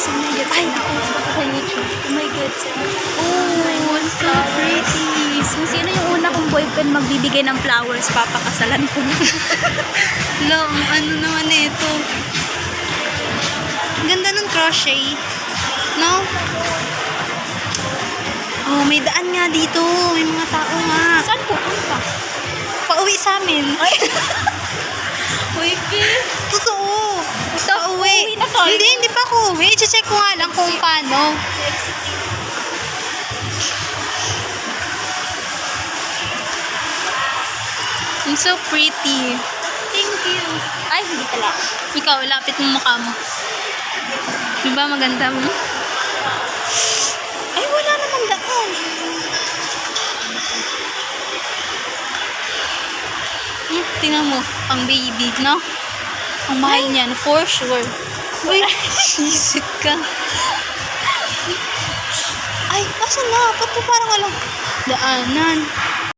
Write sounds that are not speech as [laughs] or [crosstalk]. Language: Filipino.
Tapos, oh my God, ay, nakuha ko sa YouTube. Oh my God, sir. Oh, so pretty. So, sino yung una kong boyfriend magbibigay ng flowers, papakasalan ko na. [laughs] Lo, ano naman eh, ito. Ganda ng crochet. No? Oh, may daan nga dito. May mga tao nga. Saan pupunta? Pauwi sa amin. Ay. [laughs] Ako uwi. I-check ko nga lang kung paano. You're so pretty. Thank you. Ay, hindi pala. Ikaw, lapit mo mukha mo. Di ba maganda mo? Ay, wala naman daan. Hmm, tingnan mo, pang baby, no? Ang mahal niyan, for sure. Uy, isip ka. Ay, asan na? Ba't mo parang walang daanan?